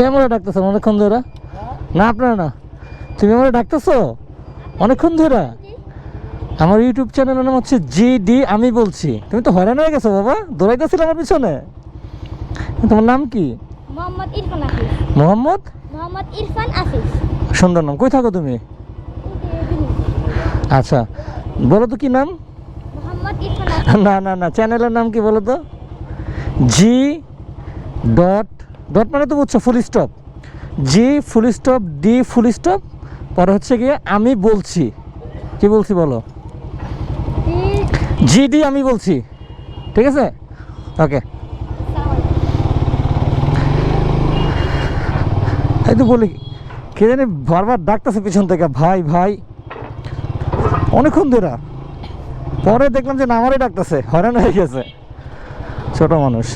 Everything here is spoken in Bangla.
সে আমরা ডাকতেছেন অনেকক্ষণ ধরে? না আপনারা না। তুমি আমরা ডাকতেছো? অনেকক্ষণ ধরে? আমার ইউটিউব চ্যানেলের নাম হচ্ছে জি ডি আমি বলছি। তুমি তো হয়রান হয়ে গেছো বাবা। দৌড়াইতেছিল আমার পিছনে। তোমার নাম কি? মোহাম্মদ ইরফান আফিস। মোহাম্মদ? মোহাম্মদ ইরফান আফিস। সুন্দর নাম। কই থাকো তুমি? আচ্ছা। বলো তো কি নাম? না না না। চ্যানেলের নাম কি বলো তো? জি ডট ডট মানে তো বুঝছ full stop G full stop D full stop পরে হচ্ছে গিয়ে আমি বলছি। কি বলছি বলো? জি ডি আমি বলছি। ঠিক আছে? ওকে এই তো বলি, কে জানি বারবার ডাকতেছে পিছন থেকে, ভাই ভাই। অনেকক্ষণ ধরে। পরে দেখলাম যে না, আমারই ডাকতেছে। হয়রান হয়ে গেছে। ছোট মানুষ।